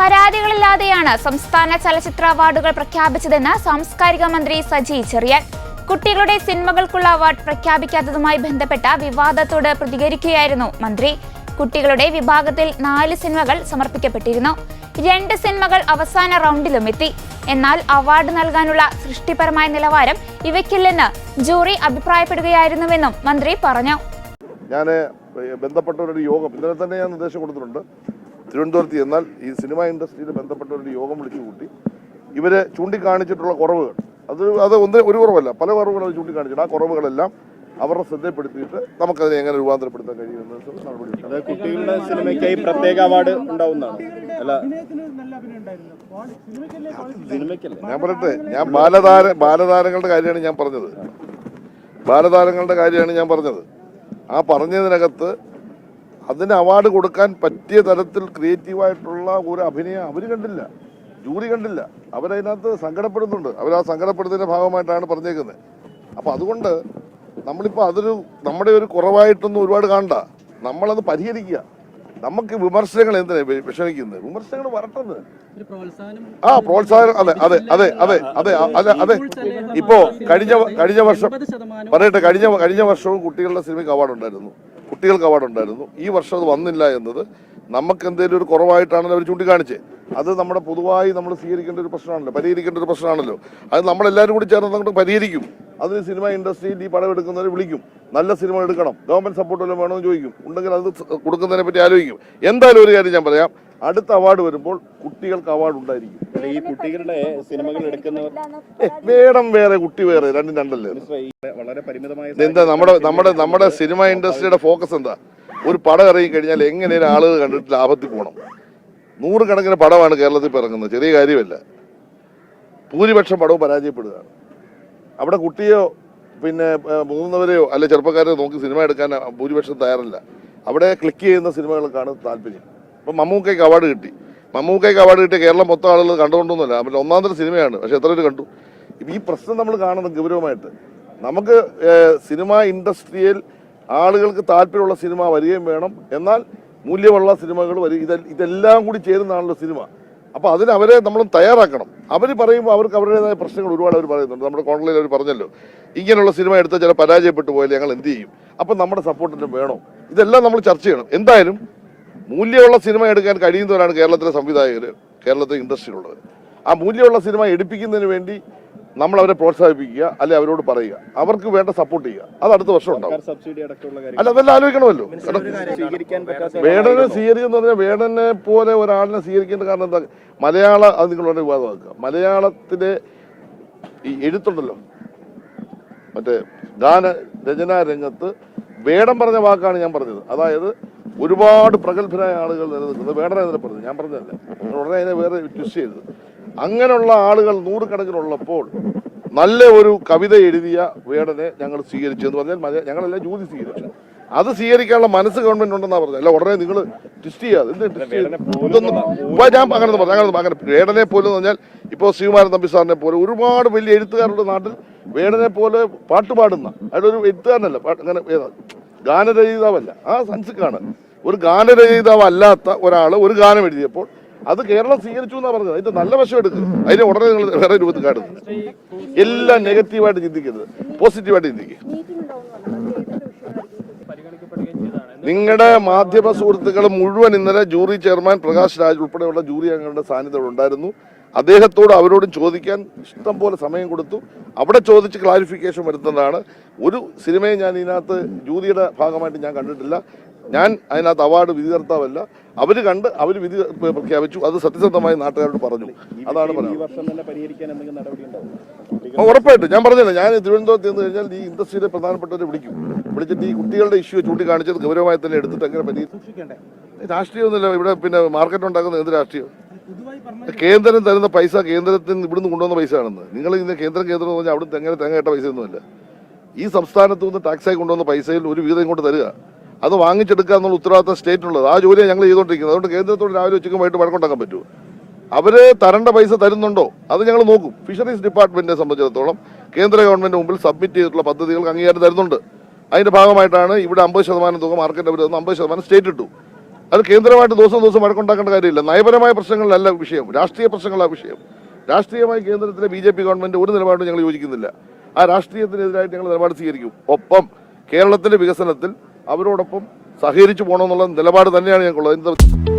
പരാതികളില്ലാതെയാണ് സംസ്ഥാന ചലച്ചിത്ര അവാർഡുകൾ പ്രഖ്യാപിച്ചതെന്ന് സാംസ്കാരിക മന്ത്രി സജി ചെറിയാൻ. കുട്ടികളുടെ സിനിമകൾക്കുള്ള അവാർഡ് പ്രഖ്യാപിക്കാത്തതുമായി ബന്ധപ്പെട്ട വിവാദത്തോട് പ്രതികരിക്കുകയായിരുന്നു മന്ത്രി. കുട്ടികളുടെ വിഭാഗത്തിൽ നാല് സിനിമകൾ സമർപ്പിക്കപ്പെട്ടിരുന്നു. രണ്ട് സിനിമകൾ അവസാന റൗണ്ടിലും എത്തി. എന്നാൽ അവാർഡ് നൽകാനുള്ള സൃഷ്ടിപരമായ നിലവാരം ഇവയ്ക്കില്ലെന്ന് ജൂറി അഭിപ്രായപ്പെടുകയായിരുന്നുവെന്നും മന്ത്രി പറഞ്ഞു. ഞാൻ ബന്ധപ്പെട്ടവരുടെ യോഗം. ഇന്നലെ തന്നെ ഞാൻ നിർദ്ദേശം കൊടുത്തിട്ടുണ്ട്. തിരുവനന്തപുരത്ത് ചെന്നാൽ ഈ സിനിമ ഇൻഡസ്ട്രിയിൽ ബന്ധപ്പെട്ടവരുടെ യോഗം വിളിച്ചു കൂട്ടി ഇവരെ ചൂണ്ടിക്കാണിച്ചിട്ടുള്ള കുറവുകൾ. അത് അത് ഒന്ന് ഒരു കുറവല്ല പല കുറവുകൾ അവർ ചൂണ്ടിക്കാണിച്ചിട്ട് ആ കുറവുകളെല്ലാം അവരുടെ ശ്രദ്ധപ്പെടുത്തിയിട്ട് നമുക്കതിനെ എങ്ങനെ രൂപാന്തരപ്പെടുത്താൻ കഴിയുമെന്ന് നടപടി. അത് കുട്ടികളുടെ സിനിമയ്ക്കായി പ്രത്യേക അവാർഡ് ഉണ്ടാവുന്നതാണ്. ഞാൻ പറയട്ടെ ഞാൻ ബാലതാര ബാലതാരങ്ങളുടെ കാര്യമാണ് ഞാൻ പറഞ്ഞത്. ബാലതാരങ്ങളുടെ കാര്യമാണ് ഞാൻ പറഞ്ഞത്. ആ പറഞ്ഞതിനകത്ത് അതിന് അവാർഡ് കൊടുക്കാൻ പറ്റിയ തരത്തിൽ ക്രിയേറ്റീവായിട്ടുള്ള ഒരു അഭിനയം അവർ കണ്ടില്ല. ജൂറി കണ്ടില്ല. അവരതിനകത്ത് സങ്കടപ്പെടുന്നുണ്ട്. അവർ ആ സങ്കടപ്പെടുന്നതിന്റെ ഭാഗമായിട്ടാണ് പറഞ്ഞേക്കുന്നത്. അപ്പോൾ അതുകൊണ്ട് നമ്മളിപ്പോൾ അതൊരു നമ്മുടെ ഒരു കുറവായിട്ടൊന്നും ഒരുപാട് കാണണ്ട. നമ്മളത് പരിഹരിക്കുക. നമുക്ക് വിമർശനങ്ങൾ എന്തിനാ വിഷമിക്കുന്നത്? വിമർശനങ്ങൾ പ്രോത്സാഹനം ആ പ്രോത്സാഹനം അതെ അതെ അതെ അതെ അതെ അതെ. അതെ ഇപ്പോ കഴിഞ്ഞ കഴിഞ്ഞ വർഷം പറയട്ടെ കഴിഞ്ഞ കഴിഞ്ഞ വർഷവും കുട്ടികളുടെ സിനിമയ്ക്ക് അവാർഡ് ഉണ്ടായിരുന്നു. കുട്ടികൾക്ക് അവാർഡ് ഉണ്ടായിരുന്നു. ഈ വർഷം അത് വന്നില്ല എന്നത് നമുക്ക് എന്തെങ്കിലും ഒരു കുറവായിട്ടാണല്ലോ അവർ ചൂണ്ടിക്കാണിച്ചത് അത് നമ്മുടെ പൊതുവായി നമ്മൾ സ്വീകരിക്കേണ്ട ഒരു പ്രശ്നമാണല്ലോ പരിഹരിക്കേണ്ട ഒരു പ്രശ്നമാണല്ലോ. അത് നമ്മളെല്ലാവരും കൂടി ചേർന്ന് അങ്ങോട്ട് പരിഹരിക്കും. അതിന് സിനിമ ഇൻഡസ്ട്രിയിൽ ഈ പടം എടുക്കുന്നവരെ വിളിക്കും. നല്ല സിനിമ എടുക്കണം. ഗവൺമെന്റ് സപ്പോർട്ട് വല്ലതും വേണമെന്ന് ചോദിക്കും. ഉണ്ടെങ്കിൽ അത് കൊടുക്കുന്നതിനെ പറ്റി ആലോചിക്കും. എന്തായാലും ഒരു കാര്യം ഞാൻ പറയാം. അടുത്ത അവാർഡ് വരുമ്പോൾ കുട്ടികൾക്ക് അവാർഡ് ഉണ്ടായിരിക്കും. ഈ കുട്ടികളുടെ സിനിമകൾ എടുക്കുന്നവർ വേണം വേറെ കുട്ടി വേറെ രണ്ടും രണ്ടല്ലേ? വളരെ പരിമിതമായ എന്താ നമ്മുടെ നമ്മുടെ നമ്മുടെ സിനിമ ഇൻഡസ്ട്രിയുടെ ഫോക്കസ് എന്താ? ഒരു പടം ഇറങ്ങി കഴിഞ്ഞാൽ എങ്ങനെയാണ് ആളുകൾ കണ്ടിട്ട് ലാഭത്തിൽ പോകണം? നൂറുകണക്കിന് പടമാണ് കേരളത്തിൽ ഇറങ്ങുന്നത്. ചെറിയ കാര്യമല്ല. ഭൂരിപക്ഷം പടവും പരാജയപ്പെടുകയാണ്. അവിടെ കുട്ടിയോ പിന്നെ മുതിർന്നവരെയോ അല്ലെ ചെറുപ്പക്കാരെയോ നോക്കി സിനിമ എടുക്കാൻ ഭൂരിപക്ഷം തയ്യാറല്ല. അവിടെ ക്ലിക്ക് ചെയ്യുന്ന സിനിമകൾക്കാണ് താല്പര്യം. ഇപ്പം മമ്മൂക്കയ്ക്ക് അവാർഡ് കിട്ടി. മമ്മൂക്കയ്ക്ക് അവാർഡ് കിട്ടിയ കേരളം മൊത്തം ആളുകൾ കണ്ടുകൊണ്ടൊന്നുമില്ല. അവരുടെ ഒന്നാം തരം സിനിമയാണ്. പക്ഷെ എത്ര പേര് കണ്ടു? ഈ പ്രശ്നം നമ്മൾ കാണുന്നത് ഗൗരവമായിട്ട്. നമുക്ക് സിനിമ ഇൻഡസ്ട്രിയിൽ ആളുകൾക്ക് താല്പര്യമുള്ള സിനിമ വരികയും വേണം. എന്നാൽ മൂല്യമുള്ള സിനിമകൾ വരിക ഇതെ ഇതെല്ലാം കൂടി ചേരുന്നതാണല്ലോ സിനിമ. അപ്പോൾ അതിന് അവരെ നമ്മൾ തയ്യാറാക്കണം. അവർ പറയുമ്പോൾ അവർക്ക് അവരുടേതായ പ്രശ്നങ്ങൾ ഒരുപാട് അവർ പറയുന്നുണ്ട്. നമ്മുടെ കോൺഗ്രസിൽ അവർ പറഞ്ഞല്ലോ ഇങ്ങനെയുള്ള സിനിമ എടുത്താൽ ചില പരാജയപ്പെട്ടു പോയാൽ ഞങ്ങൾ എന്ത് ചെയ്യും? അപ്പം നമ്മുടെ സപ്പോർട്ടിന് വേണം. ഇതെല്ലാം നമ്മൾ ചർച്ച ചെയ്യണം. എന്തായാലും മൂല്യമുള്ള സിനിമ എടുക്കാൻ കഴിയുന്നവരാണ് കേരളത്തിലെ സംവിധായകർ കേരളത്തിലെ ഉള്ളവർ ആ മൂല്യമുള്ള സിനിമ എടുപ്പിക്കുന്നതിന് വേണ്ടി നമ്മൾ അവരെ പ്രോത്സാഹിപ്പിക്കുക അല്ലെ അവരോട് പറയുക. അവർക്ക് വേണ്ട സപ്പോർട്ട് ചെയ്യുക. അത് അടുത്ത വർഷം ഉണ്ടാവും. അല്ല അതെല്ലാം ആലോചിക്കണമല്ലോ. വേണനെ വേടനെ സ്വീകരിക്കുന്ന പറഞ്ഞാൽ വേടനെ പോലെ ഒരാളിനെ സ്വീകരിക്കേണ്ട കാരണം എന്താ? മലയാള അത് നിങ്ങൾ വളരെ വിവാദമാക്കുക. മലയാളത്തിലെ ഈ എഴുത്തുണ്ടല്ലോ. മറ്റേ ഗാന രചനാ രംഗത്ത് വേടം പറഞ്ഞ വാക്കാണ് ഞാൻ പറഞ്ഞത്. അതായത് ഒരുപാട് പ്രഗത്ഭരായ ആളുകൾ നിലനിൽക്കുന്നത് വേടനെ തന്നെ പറഞ്ഞു ഞാൻ പറഞ്ഞതല്ല. ഉടനെ അതിനെ വേറെ ട്വിസ്റ്റ് ചെയ്തത് അങ്ങനെയുള്ള ആളുകൾ നൂറുകണക്കിനുള്ളപ്പോൾ നല്ല ഒരു കവിത എഴുതിയ വേടനെ ഞങ്ങൾ സ്വീകരിച്ചു എന്ന് പറഞ്ഞാൽ ഞങ്ങളെല്ലാം ജൂതി സ്വീകരിച്ചു. അത് സ്വീകരിക്കാനുള്ള മനസ്സ് ഗവൺമെന്റ് ഉണ്ടെന്നാ പറഞ്ഞത്. അല്ല ഉടനെ നിങ്ങൾ ട്വിസ്റ്റ് ചെയ്യാതെ എന്ത് ട്വിസ്റ്റ്? ഇതൊന്നും ഇപ്പൊ ഞാൻ അങ്ങനെ പറഞ്ഞു അങ്ങനെ അങ്ങനെ വേടനെ പോലെ എന്ന് പറഞ്ഞാൽ ഇപ്പോൾ ശ്രീകുമാരൻ തമ്പി സാറിനെ പോലെ ഒരുപാട് വലിയ എഴുത്തുകാരുടെ നാട്ടിൽ. വേടനെ പോലെ പാട്ട് പാടുന്ന. അയാളൊരു എഴുത്തുകാരനല്ല. അങ്ങനെ ഗാനരചിതാവല്ല ഗാനരചയിതാവല്ല. ആ സൻസിക്കാണ്. ഒരു ഗാനരചയിതാവ് അല്ലാത്ത ഒരാൾ ഒരു ഗാനം എഴുതിയപ്പോൾ അത് കേരളം സ്വീകരിച്ചു എന്നാ പറഞ്ഞത്. അതിന്റെ നല്ല വശം എടുക്കുക അതിനെ ഉടനെ നിങ്ങൾ വേറെ രൂപത്തിൽ കാണുന്നത് എല്ലാം നെഗറ്റീവായിട്ട് ചിന്തിക്കരുത്. പോസിറ്റീവായിട്ട് ചിന്തിക്കുക നിങ്ങളുടെ മാധ്യമ സുഹൃത്തുക്കൾ മുഴുവൻ ഇന്നലെ ജൂറി ചെയർമാൻ പ്രകാശ് രാജ് ഉൾപ്പെടെയുള്ള ജൂറി അംഗങ്ങളുടെ സാന്നിധ്യം ഉണ്ടായിരുന്നു. അദ്ദേഹത്തോട് അവരോടും ചോദിക്കാൻ ഇഷ്ടം പോലെ സമയം കൊടുത്തു. അവിടെ ചോദിച്ച് ക്ലാരിഫിക്കേഷൻ വരുത്തുന്നതാണ്. ഒരു സിനിമയും ഞാൻ ഇതിനകത്ത് ജൂറിയുടെ ഭാഗമായിട്ട് ഞാൻ കണ്ടിട്ടില്ല. ഞാൻ അതിനകത്ത് അവാർഡ് വിധികർത്താവല്ല അവർ കണ്ട് അവർ വിധി പ്രഖ്യാപിച്ചു. അത് സത്യസന്ധമായി നാട്ടുകാരോട് പറഞ്ഞു. അതാണ് ഈ പറയുന്നത് വർഷം തന്നെ പരിഹരിക്കാൻ എന്തെങ്കിലും നടപടി ഉണ്ടാവും ആ, ഉറപ്പായിട്ടും. ഞാൻ പറഞ്ഞില്ല ഞാൻ തിരുവനന്തപുരത്ത് ചെന്ന് കഴിഞ്ഞാൽ ഈ ഇൻഡസ്ട്രിയിലെ പ്രധാനപ്പെട്ടവരെ വിളിക്കും. വിളിച്ചിട്ട് ഈ കുട്ടികളുടെ ഇഷ്യൂ ചൂണ്ടിക്കാണിച്ചത് ഗൗരവമായി തന്നെ എടുത്തിട്ട് അങ്ങനെ പരിഹരിക്കും രാഷ്ട്രീയമൊന്നുമില്ല. ഇവിടെ പിന്നെ മാർക്കറ്റ് ഉണ്ടാക്കുന്ന എന്ത് രാഷ്ട്രീയം? കേന്ദ്രം തരുന്ന പൈസ കേന്ദ്രത്തിൽ നിന്ന് ഇവിടുന്ന് കൊണ്ടുവന്ന പൈസ ആണെന്ന് നിങ്ങൾ ഇന്ന് കേന്ദ്രം കേന്ദ്രം എന്ന് പറഞ്ഞാൽ അവിടുന്ന് എങ്ങനെ തേങ്ങ കേട്ട പൈസ ഒന്നുമില്ല ഈ സംസ്ഥാനത്തു നിന്ന് ടാക്സായി കൊണ്ടുവന്ന പൈസയിൽ ഒരു വിഹിതം ഇങ്ങോട്ട് തരിക. അത് വാങ്ങിച്ചെടുക്കുക എന്നുള്ള ഉത്തരവാദിത്തം സ്റ്റേറ്റിനുള്ളത്. ആ ജോലിയാണ് ഞങ്ങൾ ചെയ്തുകൊണ്ടിരിക്കുന്നത്. അതുകൊണ്ട് കേന്ദ്രത്തോട് രാവിലെ ഉച്ചയ്ക്കും വൈകിട്ട് വഴക്കുണ്ടാക്കാൻ പറ്റുമോ? അവർ തരേണ്ട പൈസ തരുന്നുണ്ടോ? അത് ഞങ്ങൾ നോക്കും. ഫിഷറീസ് ഡിപ്പാർട്ട്മെന്റിനെ സംബന്ധിച്ചിടത്തോളം കേന്ദ്ര ഗവൺമെന്റ് മുമ്പിൽ സബ്മിറ്റ് ചെയ്തിട്ടുള്ള പദ്ധതികൾക്ക് അംഗീകാരം തരുന്നുണ്ട്. അതിന്റെ ഭാഗമായിട്ടാണ് ഇവിടെ അമ്പത് ശതമാനം തുക മാർക്കറ്റ് അവർ അമ്പത് ശതമാനം സ്റ്റേറ്റ് ഇട്ടു. അത് കേന്ദ്രമായിട്ട് ദിവസം ദിവസം വഴക്കുണ്ടാക്കേണ്ട കാര്യമില്ല. നയപരമായ പ്രശ്നങ്ങളല്ല വിഷയം. രാഷ്ട്രീയ പ്രശ്നങ്ങളാണ് വിഷയം. രാഷ്ട്രീയമായി കേന്ദ്രത്തിലെ ബി ജെ പി ഗവൺമെന്റ് ഒരു നിലപാടും ഞങ്ങൾ യോജിക്കുന്നില്ല. ആ രാഷ്ട്രീയത്തിനെതിരായിട്ട് ഞങ്ങൾ നിലപാട് സ്വീകരിക്കും. ഒപ്പം കേരളത്തിന്റെ വികസനത്തിൽ അവരോടൊപ്പം സഹകരിച്ചു പോകണമെന്നുള്ള നിലപാട് തന്നെയാണ് ഞങ്ങൾക്കുള്ളത്.